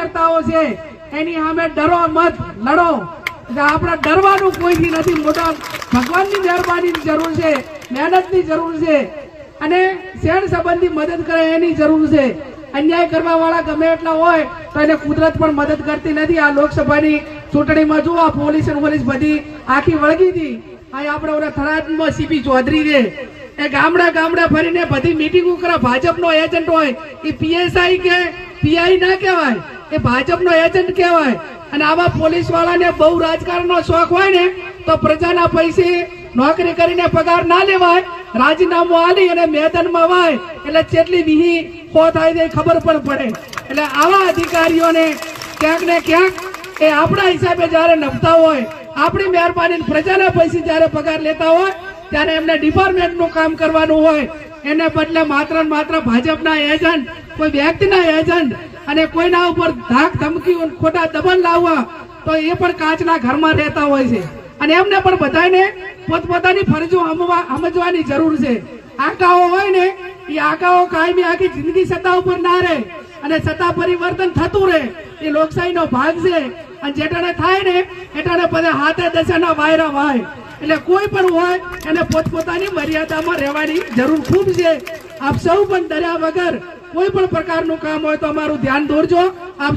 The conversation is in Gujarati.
કાર્યકર્તાઓ છે, એની સામે ડરો મત, લડો. આપણે ડરવાનું કોઈથી નથી, મોટા ભગવાનની મહેરબાની જરૂર છે, મહેનતની જરૂર છે. અને શેણ સંબંધી મદદ કરે એની જરૂર છે. અન્યાય કરવા વાળા ગમે એટલા હોય, તો એને કુદરત પણ મદદ કરતી નથી. આ લોકસભાની ચૂંટણીમાં જુઓ પોલીસ પોલીસ બધી આખી વળગી હતી. આ આપણે ઓલા થરાદમાં સીપી ચૌધરી છે. એ ગામડા ગામડા ફરીને બધી મીટિંગો કરે ભાજપનો એજન્ટ હોય, એ પીએસઆઈ કે પીઆઈ ના કહેવાય. એ ભાજપનો એજન્ટ કહેવાય. અને આવા પોલીસ વાળાને બહુ રાજકારણનો શોખ હોય ને, તો પ્રજાના પૈસે નોકરી કરીને પગાર ના લેવાય, રાજીનામું આલી અને મેદાનમાં વાય, એટલે જેટલી વિહી ખો થાય તે ખબર પણ પડે. એટલે આવા અધિકારીઓને ક્યાંક ને ક્યાંક એ આપણા હિસાબે જ્યારે નભતા હોય, આપણી મહેરબાની પ્રજાના પૈસે જ્યારે પગાર લેતા હોય, ત્યારે એમને ડિપાર્ટમેન્ટનું કામ કરવાનું હોય. એને બદલે માત્ર માત્ર ભાજપના એજન્ટ, કોઈ વ્યક્તિના એજન્ટ અને કોઈના ઉપર ધાક ધમકી ખોટા દબણ લાવવા, તો એ પણ કાચના ઘરમાં રહેતા હોય છે. અને એમને પણ બધાને પોતપોતાની ફરજો સમજવાની જરૂર છે. આકાઓ હોય ને, એ આકાઓ કાયમી આખી જિંદગી સત્તા ઉપર ના રહે અને સત્તા પરિવર્તન થતું રહે, એ લોકશાહીનો ભાગ છે. અને જેટાણે થાય ને એટાણે બધા હાથે દશાના વાયરા વાય. એટલે કોઈ પણ હોય, એને પોતપોતાની મર્યાદામાં રહેવાની જરૂર ખૂબ છે. આપ સૌ પણ ડર્યા વગર કોઈ પણ પ્રકારનું કામ હોય તો અમારું ધ્યાન દોરજો. આપ